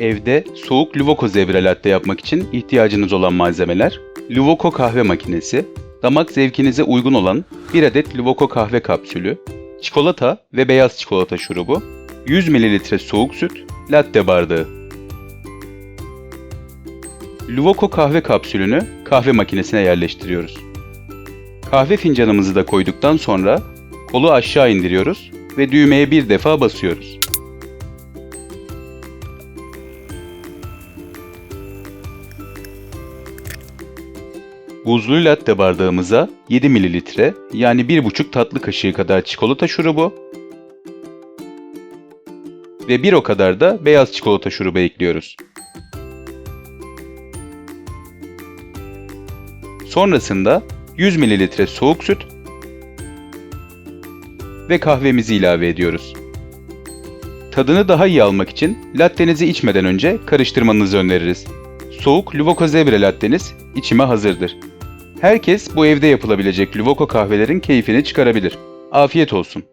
Evde soğuk Luvoko Zebra Latte yapmak için ihtiyacınız olan malzemeler Luvoko kahve makinesi, damak zevkinize uygun olan 1 adet Luvoko kahve kapsülü, çikolata ve beyaz çikolata şurubu, 100 ml soğuk süt, latte bardağı. Luvoko kahve kapsülünü kahve makinesine yerleştiriyoruz. Kahve fincanımızı da koyduktan sonra kolu aşağı indiriyoruz ve düğmeye bir defa basıyoruz. Buzlu latte bardağımıza 7 ml yani 1,5 tatlı kaşığı kadar çikolata şurubu ve bir o kadar da beyaz çikolata şurubu ekliyoruz. Sonrasında 100 ml soğuk süt ve kahvemizi ilave ediyoruz. Tadını daha iyi almak için lattenizi içmeden önce karıştırmanızı öneririz. Soğuk Luvoko Zebra latteniz içime hazırdır. Herkes bu evde yapılabilecek Luvoko kahvelerin keyfini çıkarabilir. Afiyet olsun.